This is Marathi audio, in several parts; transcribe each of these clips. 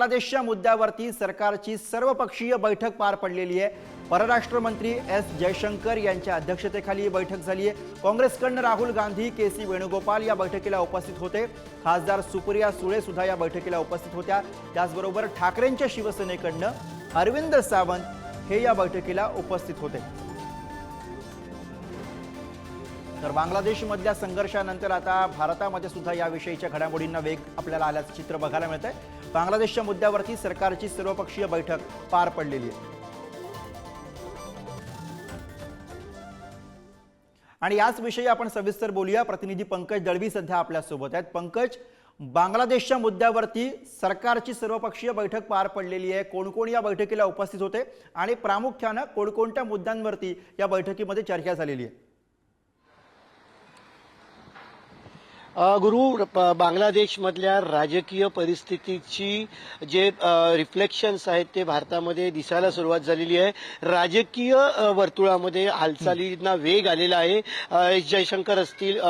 बांगलादेशच्या मुद्द्यावरती सरकारची सर्वपक्षीय बैठक पार पडलेली आहे. परराष्ट्र मंत्री एस जयशंकर यांच्या अध्यक्षतेखाली ही बैठक झाली आहे. काँग्रेसकडनं राहुल गांधी के सी वेणुगोपाल या बैठकीला उपस्थित होते. खासदार सुप्रिया सुळे सुद्धा या बैठकीला उपस्थित होत्या. त्याचबरोबर ठाकरेंच्या शिवसेनेकडनं अरविंद सावंत हे या बैठकीला उपस्थित होते. तर बांगलादेशमधल्या संघर्षानंतर आता भारतामध्ये सुद्धा याविषयीच्या घडामोडींना वेग आपल्याला आल्याचं चित्र बघायला मिळत आहे बांगलादेशच्या मुद्द्यावरती सरकारची सर्वपक्षीय बैठक पार पडलेली आहे. आणि याच विषयी आपण सविस्तर बोलूया. प्रतिनिधी पंकज दळवी सध्या आपल्यासोबत आहेत. पंकज बांगलादेशच्या मुद्द्यावरती सरकारची सर्वपक्षीय बैठक पार पडलेली आहे. कोण कोण या बैठकीला उपस्थित होते? आणि प्रामुख्यानं कोणकोणत्या मुद्द्यांवरती या बैठकीमध्ये चर्चा झालेली आहे? गुरु बांगलादेशमधल्या राजकीय परिस्थितीची जे रिफ्लेक्शन्स आहेत ते भारतामध्ये दिसायला सुरुवात झालेली आहे. राजकीय वर्तुळामध्ये हालचालींना वेग आलेला आहे. एस. जयशंकर असतील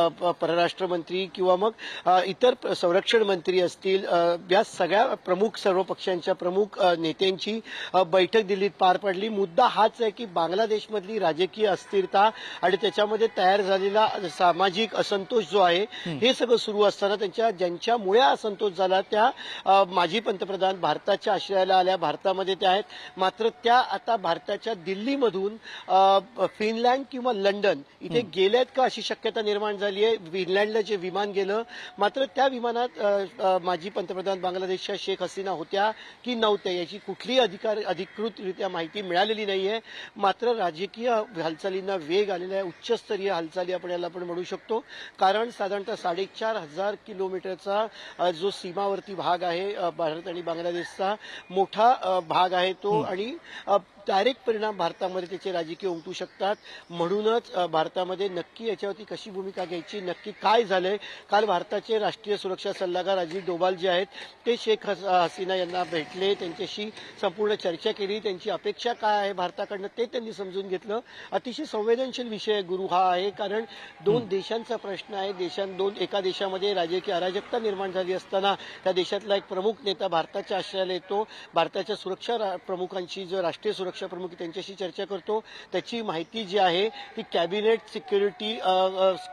परराष्ट्र मंत्री किंवा मग इतर संरक्षण मंत्री असतील या सगळ्या प्रमुख सर्व पक्षांच्या प्रमुख नेत्यांची बैठक दिल्लीत पार पडली. मुद्दा हाच आहे की बांगलादेशमधली राजकीय अस्थिरता आणि त्याच्यामध्ये तयार झालेला सामाजिक असंतोष जो आहे हे सगळं सुरू असताना त्यांच्या ज्यांच्यामुळे असंतोष झाला त्या माजी पंतप्रधान भारताच्या आश्रयाला आल्या. भारतामध्ये त्या आहेत. मात्र त्या आता भारताच्या दिल्लीमधून फिनलँड किंवा लंडन इथे गेल्यात का अशी शक्यता निर्माण झाली आहे? फिनलँडला जे विमान गेलं मात्र त्या विमानात माजी पंतप्रधान बांगलादेशच्या शेख हसीना होत्या की नव्हत्या याची कुठलीही अधिकार अधिकृतरित्या माहिती मिळालेली नाहीये. मात्र राजकीय हालचालींना वेग आलेला आहे उच्चस्तरीय हालचाली आपण याला आपण म्हणू शकतो. कारण साधारणतः साडेचार हजार किलोमीटरचा जो सीमावर्ती भाग आहे भारत आणि बांगलादेशचा मोठा भाग आहे तो आणि डायरेक्ट परिणाम भारतामध्ये त्याचे राजकीय उमटू शकतात. म्हणूनच भारतामध्ये नक्की याच्यावरती कशी भूमिका घ्यायची नक्की काय झालंय? काल भारताचे राष्ट्रीय सुरक्षा सल्लागार अजित डोभाल जे आहेत ते शेख हस- हसीना यांना भेटले त्यांच्याशी संपूर्ण चर्चा केली. त्यांची अपेक्षा काय आहे भारताकडनं ते त्यांनी समजून घेतलं. अतिशय संवेदनशील विषय गुरु हा आहे. कारण दोन देशांचा प्रश्न आहे. देशां दोन एका देशामध्ये राजकीय अराजकता निर्माण झाली असताना त्या देशातला एक प्रमुख नेता भारताच्या आश्रयाला येतो. भारताच्या सुरक्षा रा- जो राष्ट्रीय सुरक्षा प्रमुख त्यांच्याशी चर्चा करतो. त्याची माहिती जी आहे ती cabinet security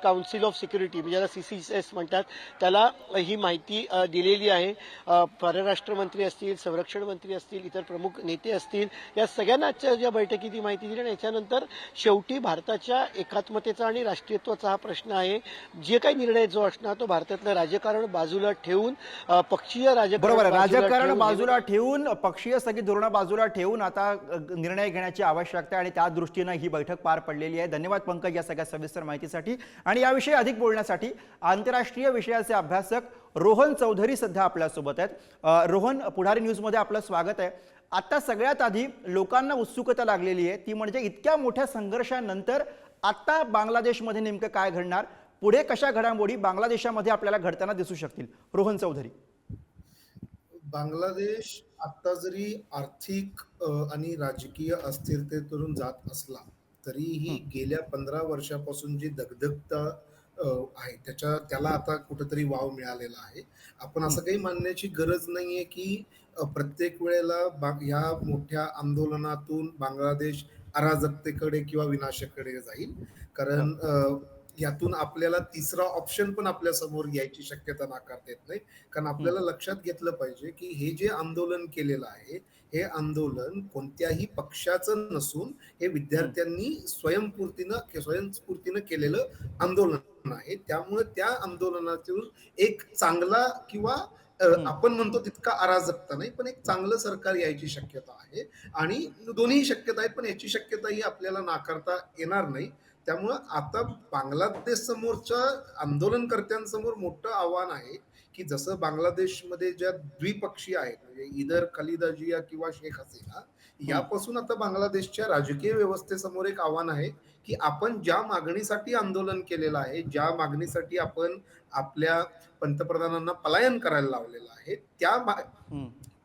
council of security म्हणजे ज्याला सीसीएस म्हणतात त्याला ही माहिती दिलेली आहे. परराष्ट्र मंत्री असतील संरक्षण मंत्री असतील इतर प्रमुख नेते असतील या सगळ्यांना आजच्या ज्या बैठकीत ही माहिती दिली आणि याच्यानंतर शेवटी भारताच्या एकात्मतेचा आणि राष्ट्रीयत्वाचा हा प्रश्न आहे. जे काही निर्णय जो असणार तो भारतातलं राजकारण बाजूला ठेवून पक्षीय राजकारण बरोबर राजकारण बाजूला ठेवून पक्षीय स्थगित धोरणं बाजूला ठेवून आता निर्णय घेण्याची आवश्यकता आहे आणि त्या दृष्टीनं ही बैठक पार पडलेली आहे. धन्यवाद पंकज या सगळ्या सविस्तर माहितीसाठी. आणि याविषयी अधिक बोलण्यासाठी आंतरराष्ट्रीय विषयाचे अभ्यासक रोहन चौधरी सध्या आपल्यासोबत आहेत. रोहन पुढारी न्यूजमध्ये आपलं स्वागत आहे. आता सगळ्यात आधी लोकांना उत्सुकता लागलेली आहे. ती म्हणजे इतक्या मोठ्या संघर्षानंतर आता बांगलादेशमध्ये नेमकं काय घडणार? पुढे कशा घडामोडी बांगलादेशामध्ये आपल्याला घडताना दिसू शकतील? रोहन चौधरी. बांगलादेश आता जरी आर्थिक आणि राजकीय अस्थिरतेतून जात असला तरीही गेल्या पंधरा वर्षापासून जी दगदगता आहे त्याच्या त्याला आता कुठेतरी वाव मिळालेला आहे. आपण असं काही मानण्याची गरज नाहीये की प्रत्येक वेळेला या मोठ्या आंदोलनातून बांगलादेश अराजकतेकडे किंवा विनाशाकडे जाईल. कारण यातून आपल्याला तिसरा ऑप्शन पण आपल्यासमोर यायची शक्यता नाकारता येत नाही. कारण आपल्याला लक्षात घेतलं पाहिजे की हे जे आंदोलन केलेलं आहे हे आंदोलन कोणत्याही पक्षाचं नसून हे विद्यार्थ्यांनी स्वयंपूर्तीनं स्वयंस्फूर्तीनं केलेलं आंदोलन आहे. त्यामुळे त्या आंदोलनातून एक चांगला किंवा आपण म्हणतो तितका अराजकता नाही पण एक चांगलं सरकार यायची शक्यता आहे. आणि दोन्ही शक्यता आहेत पण याची शक्यता ही आपल्याला नाकारता येणार नाही. त्यामुळं आता बांगलादेश समोरच्या आंदोलनकर्त्यांसमोर मोठं आव्हान आहे की जसं बांगलादेशमध्ये ज्या द्विपक्षीय आहेत म्हणजे इधर खलिदा जिया किंवा शेख हसीना यापासून आता बांगलादेशच्या राजकीय व्यवस्थेसमोर एक आव्हान आहे की आपण ज्या मागणीसाठी आंदोलन केलेलं आहे ज्या मागणीसाठी आपण आपल्या पंतप्रधानांना पलायन करायला लावलेलं आहे त्या.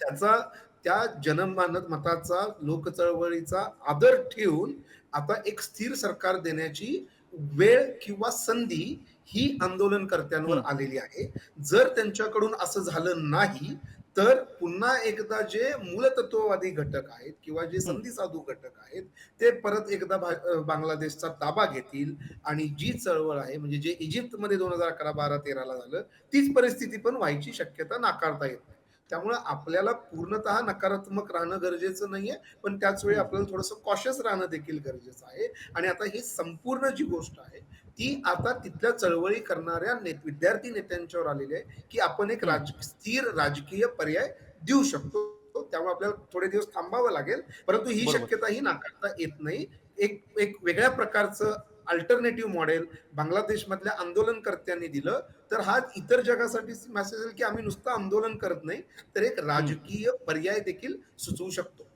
त्याचा त्या जनमानस मताचा लोक चळवळीचा आदर ठेवून आता एक स्थिर सरकार देण्याची वेळ किंवा संधी ही आंदोलनकर्त्यांवर. आलेली आहे. जर त्यांच्याकडून असं झालं नाही तर पुन्हा एकदा जे मूलतत्ववादी घटक आहेत किंवा जे संधी साधू घटक आहेत ते परत एकदा बांगलादेशचा ताबा घेतील आणि जी चळवळ आहे म्हणजे जे इजिप्तमध्ये दोन हजार अकरा बारा तेराला झालं तीच परिस्थिती पण व्हायची शक्यता नाकारता येत नाही. त्यामुळे आपल्याला पूर्णतः नकारात्मक राहणं गरजेचं नाहीये पण त्याच वेळी आपल्याला थोडंसं कॉशियस राहणं देखील गरजेचं आहे. आणि आता ही संपूर्ण जी गोष्ट आहे ती आता तिथल्या चळवळी करणाऱ्या ने- विद्यार्थी नेत्यांच्यावर आलेली आहे की आपण एक राज स्थिर राजकीय पर्याय देऊ शकतो. त्यामुळे आपल्याला थोडे दिवस थांबावं लागेल परंतु ही. शक्यता ही नाकारता येत नाही. एक एक वेगळ्या प्रकारचं अल्टरनेटिव्ह मॉडेल बांगलादेश मधल्या आंदोलनकर्त्यांनी दिलं. तर हा इतर जगासाठी मेसेज की आम्ही नुसतं आंदोलन करत नाही तर एक राजकीय पर्याय देखील सुचवू शकतो.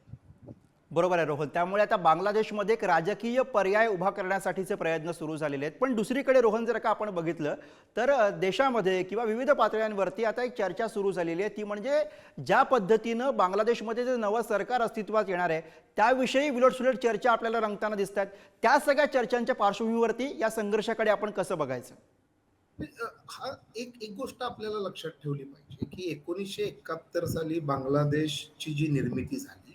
बरोबर आहे रोहन. त्यामुळे आता बांगलादेशमध्ये एक राजकीय पर्याय उभा करण्यासाठीचे प्रयत्न सुरू झालेले आहेत. पण दुसरीकडे रोहन जर का आपण बघितलं तर देशामध्ये किंवा विविध पातळ्यांवरती आता एक चर्चा सुरू झालेली आहे. ती म्हणजे ज्या पद्धतीनं बांगलादेशमध्ये जे नवं सरकार अस्तित्वात येणार आहे त्याविषयी विलोटसुलट चर्चा आपल्याला रंगताना दिसत आहेत. त्या सगळ्या चर्चांच्या पार्श्वभूमीवरती या संघर्षाकडे आपण कसं बघायचं? हा एक एक गोष्ट आपल्याला लक्षात ठेवली पाहिजे की एकोणीसशे एकाहत्तर साली बांगलादेशची जी निर्मिती झाली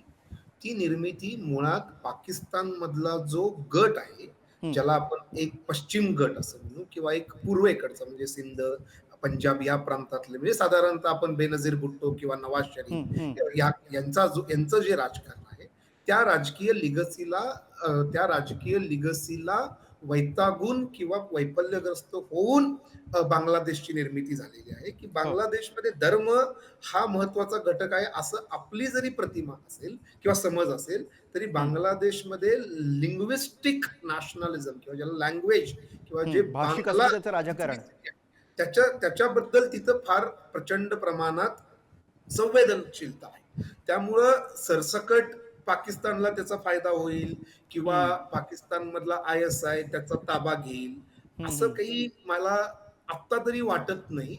ती निर्मिती मुळात पाकिस्तान मधला जो गट आहे ज्याला आपण एक पश्चिम गट असं म्हणू किंवा एक पूर्वेकडचा म्हणजे सिंध पंजाब या प्रांतातले म्हणजे साधारणतः आपण बेनझीर भुट्टो किंवा नवाज शरीफ यांचा जो यांचं जे राजकारण आहे त्या राजकीय लिगसीला त्या राजकीय लिगसीला वैतागून किंवा वैफल्यग्रस्त होऊन बांगलादेशची निर्मिती झालेली आहे. की बांगलादेशमध्ये धर्म हा महत्त्वाचा घटक आहे असं आपली जरी प्रतिमा असेल किंवा समज असेल तरी बांगलादेशमध्ये लिंग्विस्टिक नॅशनलिझम किंवा ज्याला लँग्वेज किंवा जे बांगला- राजकारण. त्याच्या त्याच्याबद्दल तिथं फार प्रचंड प्रमाणात संवेदनशीलता आहे. त्यामुळं सरसकट पाकिस्तानला त्याचा फायदा होईल किंवा पाकिस्तान मधला आय एस आय त्याचा ताबा घेईल असं काही मला आत्ता तरी वाटत नाही.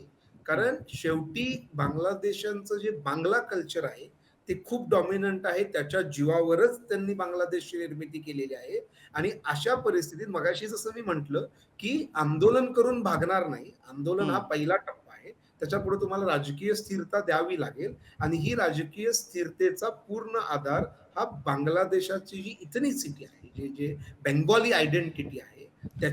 कारण शेवटी बांगलादेशांचं जे बांगला कल्चर आहे ते खूप डॉमिनंट आहे. त्याच्या जीवावरच त्यांनी बांगलादेशची निर्मिती केलेली आहे. आणि अशा परिस्थितीत मगाशी जसं मी म्हंटल की आंदोलन करून भागणार नाही. आंदोलन हा. पहिला टप्पा आहे. त्याच्या पुढे तुम्हाला राजकीय स्थिरता द्यावी लागेल. आणि ही राजकीय स्थिरतेचा पूर्ण आधार हा बांगलादेशाची जी इथनिसिटी आहे जे जे बेंगॉली आयडेंटिटी आहे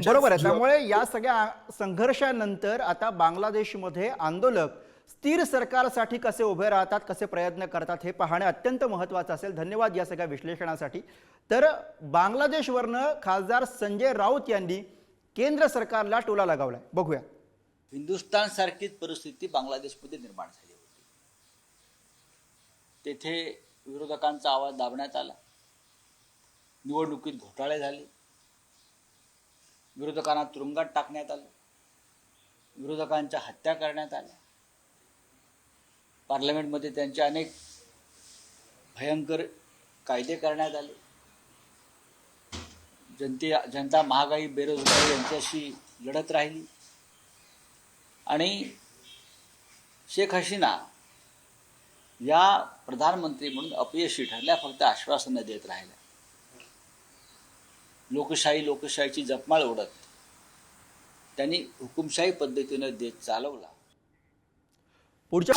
बरोबर आहे. त्यामुळे या सगळ्या संघर्षानंतर आता बांगलादेशमध्ये आंदोलक स्थिर सरकारसाठी कसे उभे राहतात कसे प्रयत्न करतात हे पाहणे अत्यंत महत्त्वाचं असेल. धन्यवाद या सगळ्या विश्लेषणासाठी. तर बांगलादेशवरनं खासदार संजय राऊत यांनी केंद्र सरकारला टोला लगावलाय. बघूया. हिंदुस्थान सारखीच परिस्थिती बांगलादेशमध्ये निर्माण झाली होती. तेथे विरोधकांचा आवाज दाबण्यात आला. निवडणुकीत घोटाळे झाले. विरोधकांना तुरुंगात टाकण्यात आलं. विरोधकांच्या हत्या करण्यात आल्या. पार्लमेंटमध्ये त्यांचे अनेक भयंकर कायदे करण्यात आले. जनते जनता महागाई बेरोजगारी यांच्याशी लढत राहिली. आणि शेख हसीना या प्रधानमंत्री म्हणून अपयशी ठरल्या फक्त आश्वासनं देत राहिल्या. लोकशाही लोकशाहीची जपमाळ ओढत त्यांनी हुकुमशाही पद्धतीनं देश चालवला. पुढच्या